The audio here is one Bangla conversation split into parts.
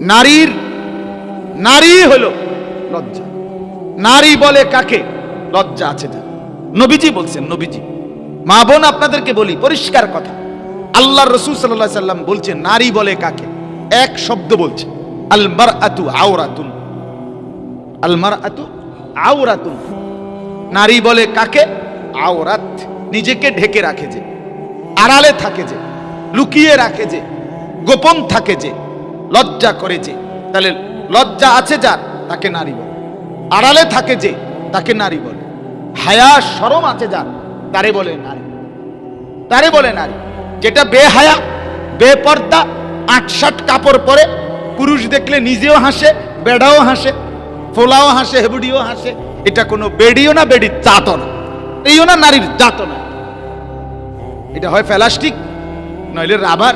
নারীর, নারী হলো লজ্জা। নারী বলে কাকে? লজ্জা আছে যা নবীজি বলছেন, নবীজি, মা বোন আপনাদেরকে বলি, পরিষ্কার কথা। আল্লাহ রসুল সাল্লাহ সাল্লাম বলছেন, নারী বলে কাকে? এক শব্দ বলছে আলমার আতু আওরাতুন। আলমার আতু আওরাতুন। নারী বলে কাকে? আওরাত। নিজেকে ঢেকে রাখে যে, আড়ালে থাকে যে, লুকিয়ে রাখে যে, গোপন থাকে যে লজ্জা করে যে, তাহলে লজ্জা আছে যার, তাকে নারী বলে। আড়ালে থাকে যে, তাকে নারী বলে। হায়া সরম আছে যার, তারে বলে নারী। তারে বলে নারী। যেটা বেহায়া, বেপর্দা, আটসাট কাপড় পরে, পুরুষ দেখলে নিজেও হাসে, বেড়াও হাসে, ফোলাও হাসে, হেবুডিও হাসে, এটা কোনো বেডিও না, বেডির জাতও না। এইও না নারীর জাতও না। এটা হয় প্লাস্টিক নইলে রাবার,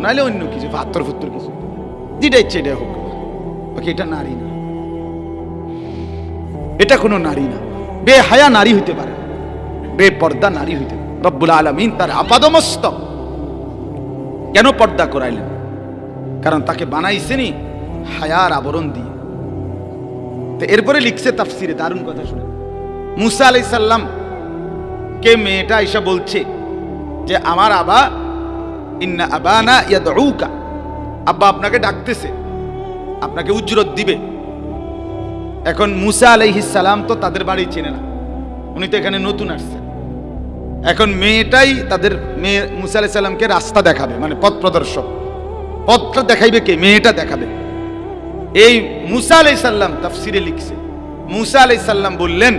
নইলে অন্য কিছু পাত্তর ফুত্তর কিছু। যেটা ইচ্ছে এটা হোক ওকে এটা নারী না। এটা কোনো নারী না। বেহায়া নারী হইতে পারে না। বেপর্দা নারী হইতে পারে। রব্বুল আলমিন তার আপাদমস্তক কেন পর্দা করাইলেন? কারণ তাকে বানাইছেনি হায়ার আবরণ দিয়ে। তো এরপরে লিখছে তাফসিরে, দারুণ কথা শুনে। মুসা আলাই সাল্লাম কে মেয়েটা এসে বলছে যে, আমার আবা, ইন্না আবানা ইয়াদউকা। আব্বা আপনাকে ডাকতেছে, আপনাকে উজ্জরত দিবে। এখন মুসা সালাম তো তাদের বাড়ি চেনে না, উনি তো এখানে নতুন আসছেন। এখন মেয়েটাই তাদের মেয়ে মুসা সালামকে রাস্তা দেখাবে মানে পথ প্রদর্শক। পথটা দেখাইবে কে? মেয়েটা দেখাবে। এই মুসা আলাইহিস সাল্লাম তাফসিরে লিখছে, মুসা আলাইহিস সাল্লাম বললেন,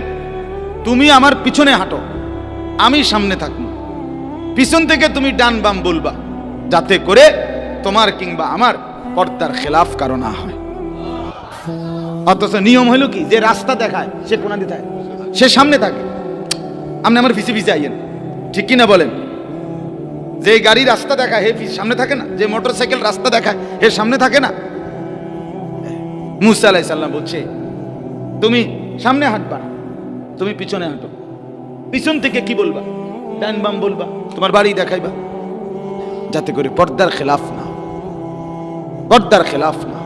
তুমি আমার পিছনে হাঁটো, আমি সামনে থাকব। পিছন থেকে তুমি ডান বাম বলবা, যাতে করে তোমার কিংবা আমার পর্দার খেলাফ কারও না হয়। অথচ নিয়ম হলো কি? যে রাস্তা দেখায়, সে কোনা দিতে সে সামনে থাকে। আপনি আমার পিছে পিছে আইয়েন। ঠিক কিনা বলেন? যে গাড়ি রাস্তা দেখায়, হে সামনে থাকে না? যে মোটর সাইকেল রাস্তা দেখায়, হে সামনে থাকে না? মুসা আলাই সাল্লাম বলছে, তুমি সামনে হাঁটবা তুমি পিছনে হাঁটো। পিছন থেকে কি বলবা? ডান বাম বলবা, তোমার বাড়ি দেখাইবা। যাতে করে পর্দার খেলাফ না। পর্দার খেলাফ না।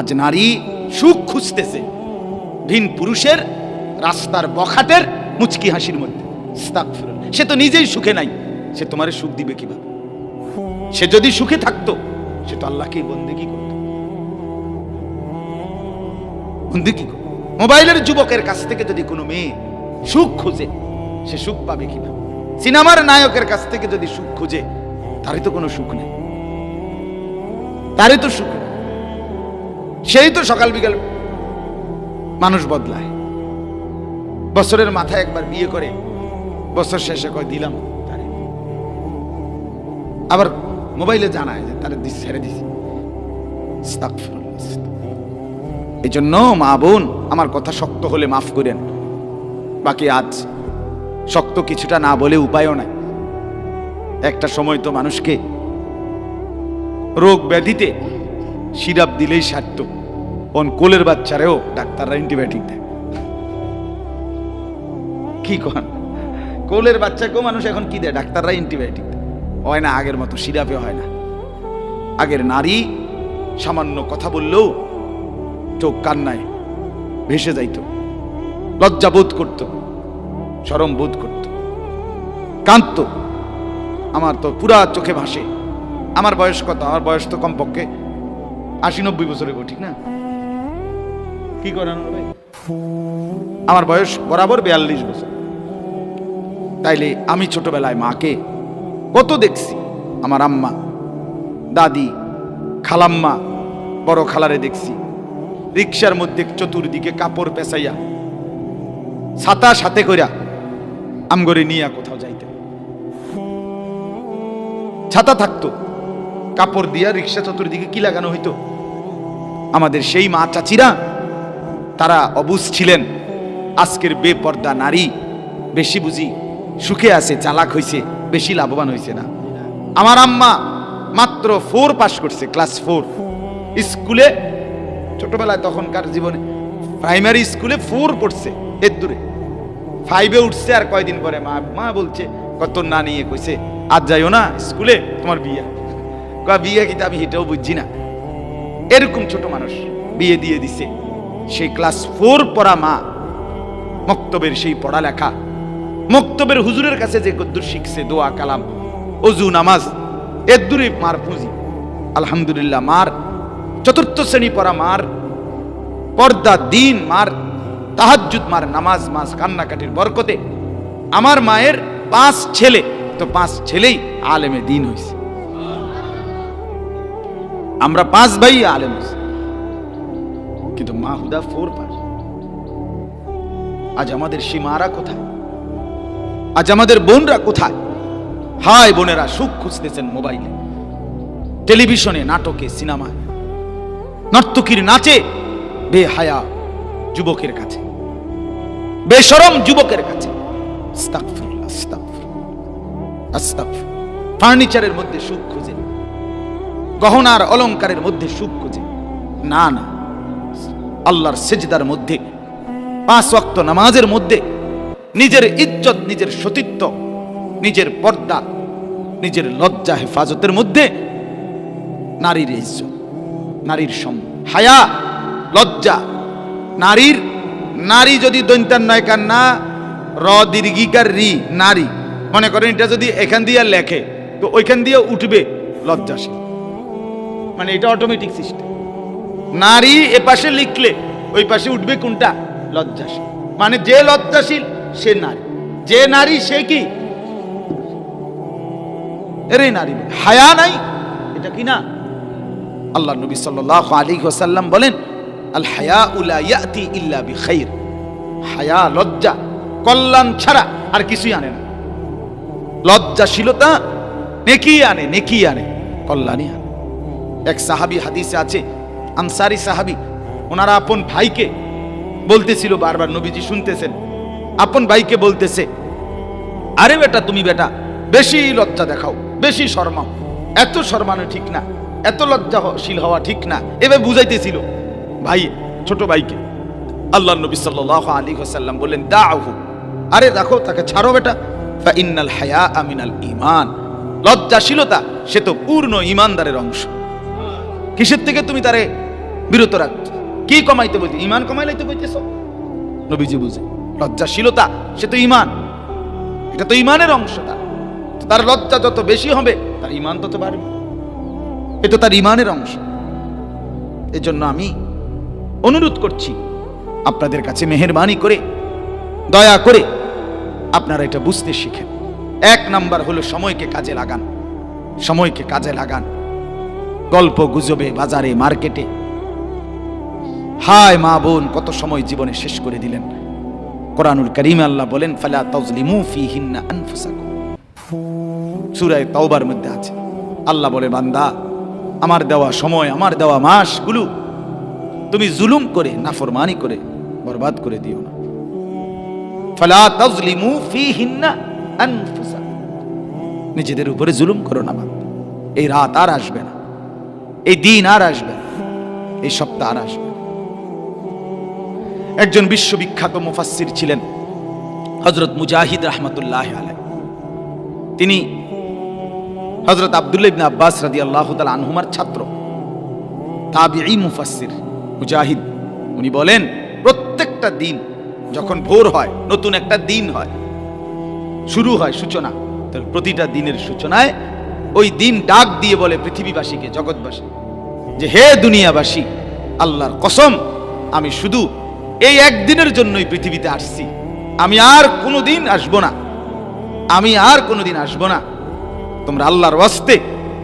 আজ নারী সুখ খুঁজতেছে, ভিন পুরুষের রাস্তার বখাটের মুচকি হাসির মধ্যে। সে তো নিজেই সুখে নাই, সে তোমারে সুখ দিবে কীভাবে? সে যদি সুখে থাকতো, সে তো আল্লাহকেই বন্দেগি করতো। বন্দেগি মোবাইলের যুবকের কাছ থেকে যদি কোনো মেয়ে সুখ খুঁজে, সে সুখ পাবে কীভাবে? সিনেমার নায়কের কাছ থেকে যদি সুখ খুঁজে, তারই তো কোনো সুখ নেই। তারই তো সুখ। সেই তো সকাল বিকাল মানুষ বদলায়। বছরের মাথায় একবার বিয়ে করে, বছর শেষে কয়, দিলাম আবার মোবাইলে জানায় যে, তারে ছেড়ে দিছি। এই জন্য মা বোন, আমার কথা শক্ত হলে মাফ করেন। বাকি আজ শক্ত কিছুটা না বলে উপায়ও নাই। একটা সময় তো মানুষকে রোগ ব্যাধিতে সিরাপ দিলেই সারত কোন কোলের বাচ্চারেও ডাক্তাররা অ্যান্টিবায়োটিক দেয়। কি কন? কোলের বাচ্চাকেও মানুষ এখন কি দেয়? ডাক্তাররা অ্যান্টিবায়োটিক হয় না আগের মতো, সিরাপে হয় না। আগের নারী সামান্য কথা বললেও চোখ কান্নায় ভেসে যাইত। লজ্জা বোধ করত সরম বোধ করত। কান্ত আমার তো পুরা চোখে ভাসে। আমার বয়স কত? আমার বয়স তো কমপক্ষে আশি নব্বই বছরের গো, ঠিক না? কি করেন আমার বয়স বরাবর বিয়াল্লিশ বছর। তাইলে আমি ছোটবেলায় মাকে কত দেখছি? আমার আম্মা দাদি খালাম্মা বড় খালারে দেখছি। রিক্সার মধ্যে চতুর্দিকে কাপড় পেঁচাইয়া ছাতা সাথে কইরা আমগরে নিয়া কোথাও যাইতে। ছাতা থাকতো। কাপড় দিয়া রিক্সা চতুর্দিকে কি লাগানো হইতো? আমাদের সেই মা চাচিরা, তারা অবুজ ছিলেন, আজকের বেপর্দা নারী বেশি বুঝি সুখে আছে, চালাক হইছে, বেশি লাভবান হইছে না। আমার আম্মা মাত্র ফোর পাস করছে ক্লাস ফোর স্কুলে, ছোটবেলায় তখনকার জীবনে প্রাইমারি স্কুলে ফোর পড়ছে, এর দূরে। ফাইভে উঠছে আর কয়দিন পরে মা মা বলছে, কত না নিয়ে কইছে, আজ যাইও না স্কুলে, তোমার বিয়ে। বিয়ে কিতা আমি এটাও বুঝছি না। এরকম ছোট মানুষ বিয়ে দিয়ে দিছে। সেই ক্লাস ফোর পড়া মা, মক্তবের সেই পড়ালেখা, মক্তবের হুজুরের কাছে যে কদ্দুর শিখছে, দোয়া, কালাম, অজু, নামাজ এর দূরে মার পুঁজি। আলহামদুলিল্লাহ মার, চতুর্থ শ্রেণি পড়া মার, পর্দা দিন মার তাহাজুদ মার, নামাজ মাস কান্নাকাটির বরকতে। আমার মায়ের পাঁচ ছেলে, তো পাঁচ ছেলেই আলেমে দিন হয়েছে আমরা পাঁচ ভাই আলেম কিন্তু মা হুদা ফোর পাস আজ আমাদের সেই মারা কোথায়? আজ আমাদের বোনরা কোথায়? হায় বোনেরা, সুখ খুঁজতেছেন মোবাইলে, টেলিভিশনে, নাটকে, সিনেমায়। নর্তকীর নাচে, বেহায়া যুবকের কাছে। বেশরম যুবকের কাছে। ফার্নিচারের মধ্যে সুখ খুঁজে। গহনার অলংকারের মধ্যে সুখ খুঁজে। না না, আল্লাহর সেজদার মধ্যে, পাঁচ ওয়াক্ত নামাজের মধ্যে নিজের ইজ্জত, নিজের সতীত্ব, নিজের পর্দা, নিজের লজ্জা, হেফাজতের মধ্যে নারীর ইজ্জত, নারীর সম, হায়া, লজ্জা, নারীর, নারী যদি দৈন্তার নয়কার না র দীর্ঘিকার রি নারী, মনে করেন এটা যদি এখান দিয়ে লেখে, তো ওইখান দিয়ে উঠবে লজ্জাশীল। মানে এটা অটোমেটিক সিস্টেম নারী এ পাশে লিখলে ওই পাশে উঠবে কোনটা? লজ্জাশীল। মানে যে লজ্জাশীল, সে নারী। যে নারী, সে কি? এরে নারী। হায়া নাই? এটা কি না? আল্লাহ নবী সাল্লাল্লাহু আলাইহি ওয়াসাল্লাম বলেন, আল হায়া উলা ইয়াতি ইল্লা বিখাইর। হায়া, লজ্জা, কল্যাণ ছাড়া আর কিছুই আনে না। লজ্জাশীলতা নেকি আনে নেকি আনে, কল্যাণই আনে। এক সাহাবি হাদিসে আছে আনসারি সাহাবি, ওনারা আপন ভাইকে বলতেছিল বারবার, নবীজি শুনতেছেন, আপন ভাইকে বলতেছে, আরে বেটা, তুমি বেটা, বেশি লজ্জা দেখাও, বেশি শর্মাও, এত শর্মানো ঠিক না, এত লজ্জাশীল হওয়া ঠিক না। এভাবে বুঝাইতেছিল ভাই, ছোট ভাইকে। আল্লাহ নবী সাল্লাল্লাহু আলাইহি ওয়াসাল্লাম বললেন দাহু আরে দেখো, তাকে ছাড়ো বেটা। ইন্নাল হায়া আমিনাল ঈমান। লজ্জাশীলতা, সে তো পূর্ণ ঈমানদারের অংশ। কিসের থেকে তুমি তারে বিরত রাখছো কি কমাইতে বলছি ইমান কমাইলাইতে বলতেছ। নবীজি বুঝে। লজ্জাশীলতা, সে তো ইমান এটা তো ইমানের অংশ তার তার লজ্জা যত বেশি হবে, তার ইমান তত বাড়বে। এটা তার ইমানের অংশ। এজন্য আমি অনুরোধ করছি, আপনাদের কাছে মেহেরবানি করে, দয়া করে আপনারা এটা বুঝতে শিখেন। এক নাম্বার হলো সময়কে কাজে লাগান। সময়কে কাজে লাগান। গল্প গুজবে বাজারে, মার্কেটে। হায় মা বোন, কত সময় জীবনে শেষ করে দিলেন। কোরআনুল করিম আল্লাহ বলেন, ফালা তাজলিমু ফিহিন্না আনফুসাকুম। সূরা তাওবার মধ্যে আছে। আল্লাহ বলে, বান্দা, আমার দেওয়া সময়, আমার দেওয়া মাসগুলো তুমি জুলুম করে, নাফরমানি করে, বরবাদ করে দিও না। ফালা তাজলিমু ফিহিন্না আনফুসাকুম। নিজেদের উপরে জুলুম করো না এই রাত আর আসবে না। এই দিন আর আসবে এই সপ্তাহ আর আসবে একজন বিশ্ববিখ্যাত মুফাসসির ছিলেন হজরত মুজাহিদ রহমতুল্লাহ আলাই তিনি হজরত আবদুল্লাহ ইবনে আব্বাস রাদি আল্লাহ আনহুমার ছাত্র, তাবিঈ মুফাসসির মুজাহিদ। উনি বলেন, প্রত্যেকটা দিন যখন ভোর হয়, নতুন একটা দিন হয়, শুরু হয় সূচনা। প্রতিটা দিনের সূচনায় ওই দিন ডাক দিয়ে বলে পৃথিবীবাসীকে, জগৎবাসী, যে হে দুনিয়াবাসী, আল্লাহর কসম, আমি শুধু এই একদিনের জন্যই পৃথিবীতে আসছি। আমি আর কোনোদিন আসব না। আমি আর কোনোদিন আসব না। তোমরা আল্লাহর ওয়াস্তে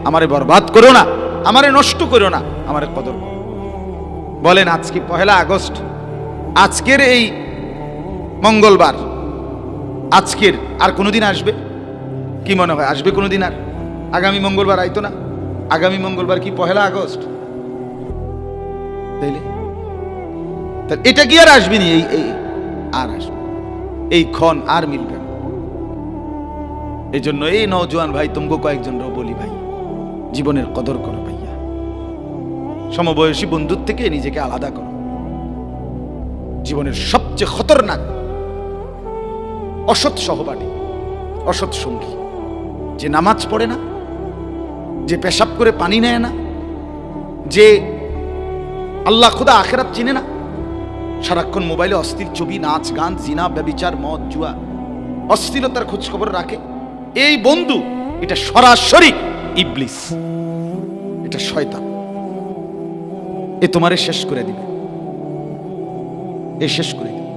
আমারে বরবাদ করো না, আমারে নষ্ট করো না, আমারে কদর বলেন, আজকে পহেলা আগস্ট, আজকের এই মঙ্গলবার, আজকের আর কোনোদিন আসবে? কি মনে হয়, আসবে কোনোদিন আর? আগামী মঙ্গলবার আইতো না। আগামী মঙ্গলবার কি পহেলা আগস্ট? এটা কি আর আসবে নি? এই আর আসবে। এই ক্ষণ আর মিলবে না। এই জন্য এই নওজোয়ান ভাই, তোমাকে কয়েকজন বলি ভাই, জীবনের কদর করো ভাইয়া। সমবয়সী বন্ধুর থেকে নিজেকে আলাদা করো। জীবনের সবচেয়ে খতরনাক, অসৎ সহপাঠী, অসৎ সঙ্গী, যে নামাজ পড়ে না যে পেশাব করে পানি নেয় না, যে আল্লাহ খুদা আখেরাত চিনে না। সারাক্ষণ মোবাইলে অস্থির ছবি, নাচ, গান, জিনা, ব্যবিচার, মদ, জুয়া অস্থিরতার খোঁজ খবর রাখে। এই বন্ধু, এটা সরাসরি ইবলিস, এটা শয়তান। এ তোমারে শেষ করে দিবে। এ শেষ করে দিবে।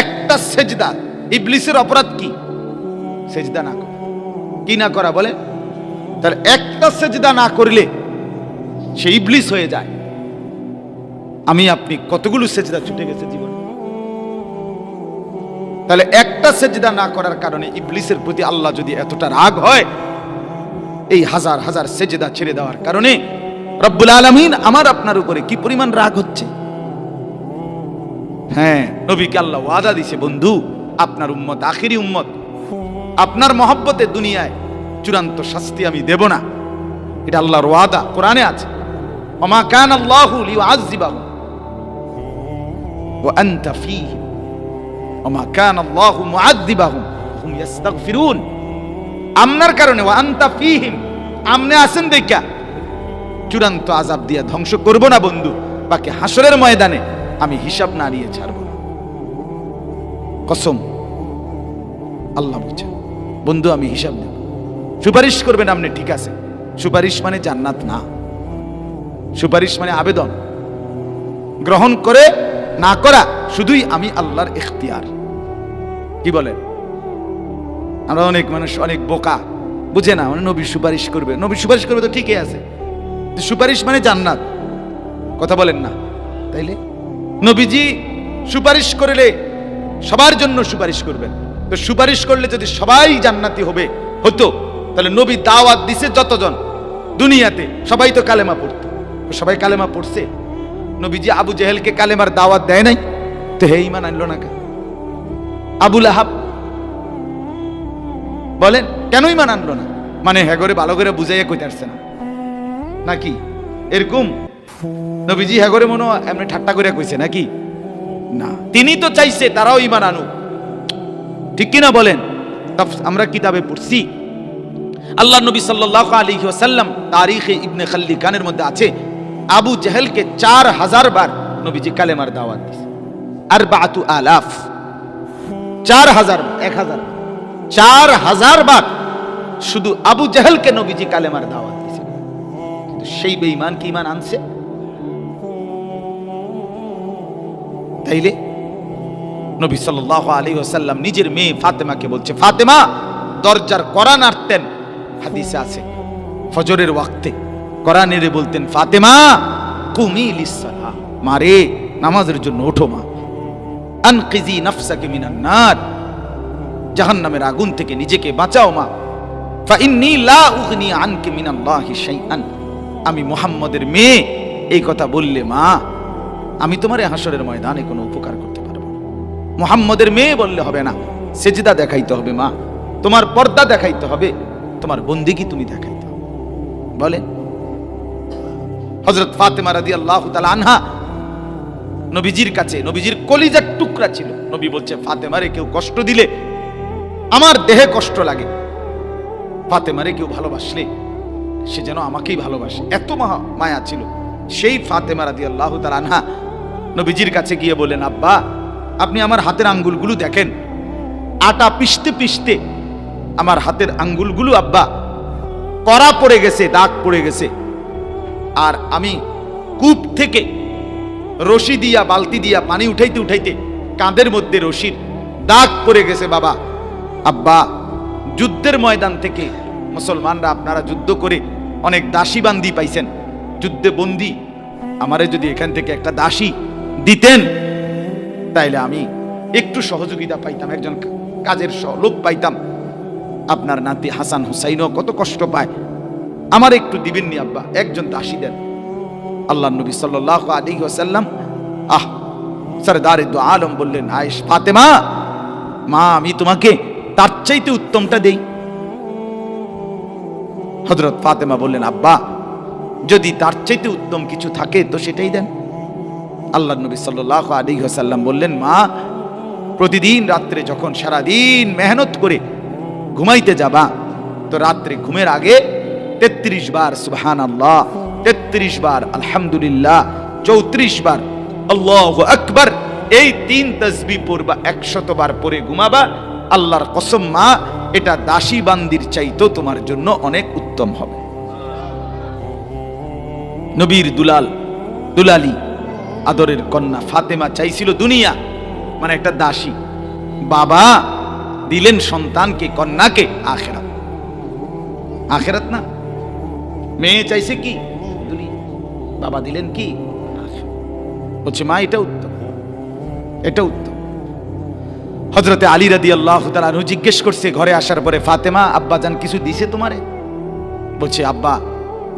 একটা সেজদা, ইবলিসের অপরাধ কি? সেজদা না করা। কি না করা বলে? তার একটা সেজদা না করলে সে ইবলিস হয়ে যায়। আমি, আপনি কতগুলো সেজদা ছুটে গেছে জীবনে? তাহলে একটা সেজদা না করার কারণে ইবলিসের প্রতি আল্লাহ যদি এতটা রাগ হয়, এই হাজার হাজার সেজদা ছেড়ে দেওয়ার কারণে রব্বুল আলমিন আমার আপনার উপরে কি পরিমাণ রাগ হচ্ছে? হ্যাঁ নবীকে আল্লাহ ওয়াদা দিছে, বন্ধু, আপনার উম্মত, আখিরি উম্মত, আপনার মহব্বতে দুনিয়ায় চূড়ান্ত শাস্তি আমি দেব না। এটা আল্লাহর ওয়াদা, কোরআনে আছে। ওমা কান আল্লাহু আমনার কারণে ফীহিম। আমনে আছেন দেখা। চূড়ান্ত আজাব দিয়া ধ্বংস করব না বন্ধু। বাকি হাসরের ময়দানে আমি হিসাব না নিয়ে ছাড়ব না। কসম। আল্লাহ বুঝে বন্ধু আমি হিসাব নেব। সুপারিশ করবেন আপনি, ঠিক আছে। সুপারিশ মানে জান্নাত না। সুপারিশ মানে আবেদন। গ্রহণ করে, না করা, শুধুই আমি আল্লাহর এখতিয়ার কি বলেন? আমরা অনেক মানুষ, অনেক বোকা। বুঝে না মানে নবী সুপারিশ করবে। নবী সুপারিশ করবে তো ঠিকই আছে। সুপারিশ মানে জান্নাত। কথা বলেন না। তাইলে? নবীজি সুপারিশ করলে সবার জন্য সুপারিশ করবেন। তো সুপারিশ করলে যদি সবাই জান্নাতি হবে, হতো। তাহলে নবী দাওয়াত দিছে যতজন দুনিয়াতে, সবাই তো কালেমা পড়তো। সবাই কালেমা পড়ছে। নবীজি আবু জেহেলকে কালেমার দাওয়াত দেয় নাই। তো হে ইমান আনলো না কেন? আবুল আহাব বলেন, কেন ইমান আনলো না? মানে হ্যাঁ করে ভালো করে বুঝাইয়া কইতে আসছে না। নাকি? এরকম? নবীজি হ্যাঁ করে মনে এমনি ঠাট্টা করে কইছে নাকি? না। তিনি তো চাইছে তারাও ইমান আনুক। ঠিক কিনা বলেন? আমরা কিতাবে পড়ছি। আল্লাহ নবী সাল্লাল্লাহু আলাইহি ওয়াসাল্লাম তারিখে ইবনে খাল্লিকানের মধ্যে আছে। আবু জেহেলকে চার হাজার বার নবীজি কালেমার দাওয়াত দিয়েছে। আর বাতু আলাফ। চার হাজার এক হাজার চার হাজার বার শুধু আবু জেহেলকে নবীজি কালেমার দাওয়াত দিয়েছে। কিন্তু সেই বেঈমান কি ইমান আনছে? তাইলে নবী সাল্লাল্লাহু আলাইহি ওয়াসাল্লাম নিজের মেয়ে ফাতেমাকে বলছে, ফাতেমা, দরজার কোরআন আরতেন হাদিসে আছে, ফজরের ওয়াক্তে কোরআনের বলতেন, ফাতেমা, কুমি লিসসালাহ। মারে নামাজের জন্য ওঠো মা। আনকিজি নাফসাকে মিনান নার। জাহান্নামের আগুন থেকে নিজেকে বাঁচাও মা। ফাইন্নী লা উগনি আনকে মিনাল্লাহি শাইআন। আমি মুহাম্মদের মেয়ে, এই কথা বললে মা, আমি তোমার হাসরের ময়দানে কোনো উপকার করতে পারব না। মুহাম্মদের মেয়ে বললে হবে না, সেজদা দেখাইতে হবে মা, তোমার পর্দা দেখাইতে হবে। তোমার বন্দিগি তুমি দেখাইতে বলে হজরত ফাতেমা রাদি আল্লাহ আনহা নবীজির কাছে, নবীজির কলিজার টুকরা ছিল। নবী বলছে ফাতেমারে কেউ কষ্ট দিলে, আমার দেহে কষ্ট লাগে। ফাতেমারে কেউ ভালোবাসলে, সে যেন আমাকেই ভালোবাসে। এত মহা মায়া ছিল। সেই ফাতেমা রাদি আল্লাহ আনহা নবীজির কাছে গিয়ে বলেন আব্বা, আপনি আমার হাতের আঙ্গুলগুলো দেখেন। আটা পিষতে পিষতে আমার হাতের আঙ্গুলগুলো আব্বা, কড়া পড়ে গেছে, দাগ পড়ে গেছে। আর আমি কূপ থেকে রশি দিয়া, বালতি দিয়া, পানি উঠাইতে উঠাইতে কাঁধের মধ্যে রশির দাগ পড়ে গেছে, বাবা। আব্বা, যুদ্ধের ময়দান থেকে মুসলমানরা আপনারা যুদ্ধ করে অনেক দাসী বান্দি পাইছেন। যুদ্ধে বন্দি, আমারে যদি এখান থেকে একটা দাসী দিতেন, তাইলে আমি একটু সহযোগিতা পাইতাম, একজন কাজের লোক পাইতাম। আপনার নাতি হাসান হুসাইনও কত কষ্ট পায়। আমার একটু দিবেননি আব্বা, একজন দাসী দেন। আল্লাহ নবী সাল্লাহ আলী ওসাল্লাম আহ, সরদার দু আলম বললেন, আয়েশ ফাতেমা, মা, আমি তোমাকে তার চাইতে উত্তমটা দেই। হজরত ফাতেমা বললেন, আব্বা, যদি তার চাইতে উত্তম কিছু থাকে তো সেটাই দেন। আল্লাহ নবী সাল্লাহ আলী সাল্লাম বললেন, মা, প্রতিদিন রাত্রে যখন সারাদিন মেহনত করে ঘুমাইতে যাবা। তো রাত্রে ঘুমের আগে তেত্রিশ বার সুবহান আল্লাহ তেত্রিশ বার আলহামদুলিল্লাহ, চৌত্রিশ বার আল্লাহ আকবার, এই তিন তসবি পড়বা একশত বার পরে ঘুমাবা। আল্লাহর কসম মা, এটা দাসী বান্দির চাইতো তোমার জন্য অনেক উত্তম হবে। নবীর দুলাল, দুলালি, আদরের কন্যা ফাতেমা চাইছিল দুনিয়া মানে একটা দাসী। বাবা দিলেন সন্তানকে, কন্যাকে, আখেরাত। আখেরাত না? মেয়ে চাইছে কি? বাবা দিলেন কি? বলছে, মা, এটা উত্তম। এটা উত্তম। হজরতে আলী রাদি আল্লাহ তালু জিজ্ঞেস করছে, ঘরে আসার পরে ফাতেমা আব্বা যান কিছু দিছে তোমারে? বলছে, আব্বা,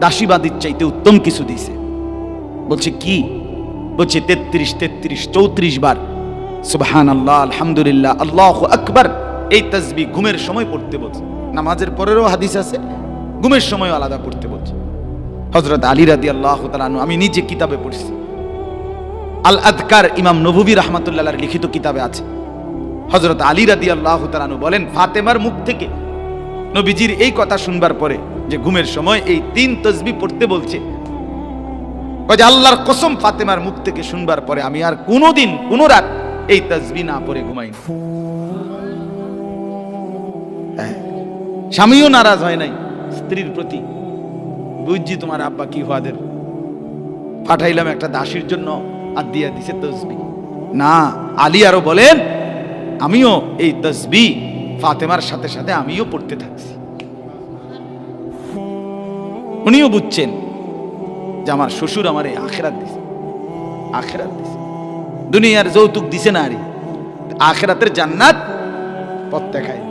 দাসীবাদীর চাইতে উত্তম কিছু দিছে। বলছে, কি? বলছে, তেত্রিশ তেত্রিশ, চৌত্রিশ বার। সুবহান আল্লাহ আলহামদুলিল্লাহ, আল্লাহ আকবার। এই তসবি ঘুমের সময় পড়তে বলছে নামাজের পরেরও হাদিস আছে, ঘুমের সময় আলাদা পড়তে বলছে হজরত আলী রাদি আল্লাহ আমি নিজে কিতাবে পড়ছি। আল আদকার ইমাম নবুবী রহমাতুল্লাহ লিখিত কিতাবে আছে। হজরত আলী রাদি আল্লাহ তালানু বলেন, ফাতেমার মুখ থেকে নবীজির এই কথা শুনবার পরে যে ঘুমের সময় এই তিন তসবি পড়তে বলছে যে আল্লাহর কসম ফাতেমার মুখ থেকে শুনবার পরে আমি আর কোনোদিন, কোনো রাত এই তসবি না পড়ে ঘুমাইনি। স্বামীও নারাজ হয় নাই, স্ত্রীর প্রতি। বুঝছি তোমার আব্বা কি হওয়াদের পাঠাইলাম একটা দাসীর জন্য আর দিয়া দিছে তসবি। না, আলী আরও বলেন, আমিও এই তসবি ফাতেমার সাথে সাথে আমিও পড়তে থাকছি। উনিও বুঝছেন যে আমার শ্বশুর আমার এই আখেরাত দিছে। আখেরাত দিছে। দুনিয়ার যৌতুক দিছে না আরে। আখেরাতের জান্নাত পথ দেখায়।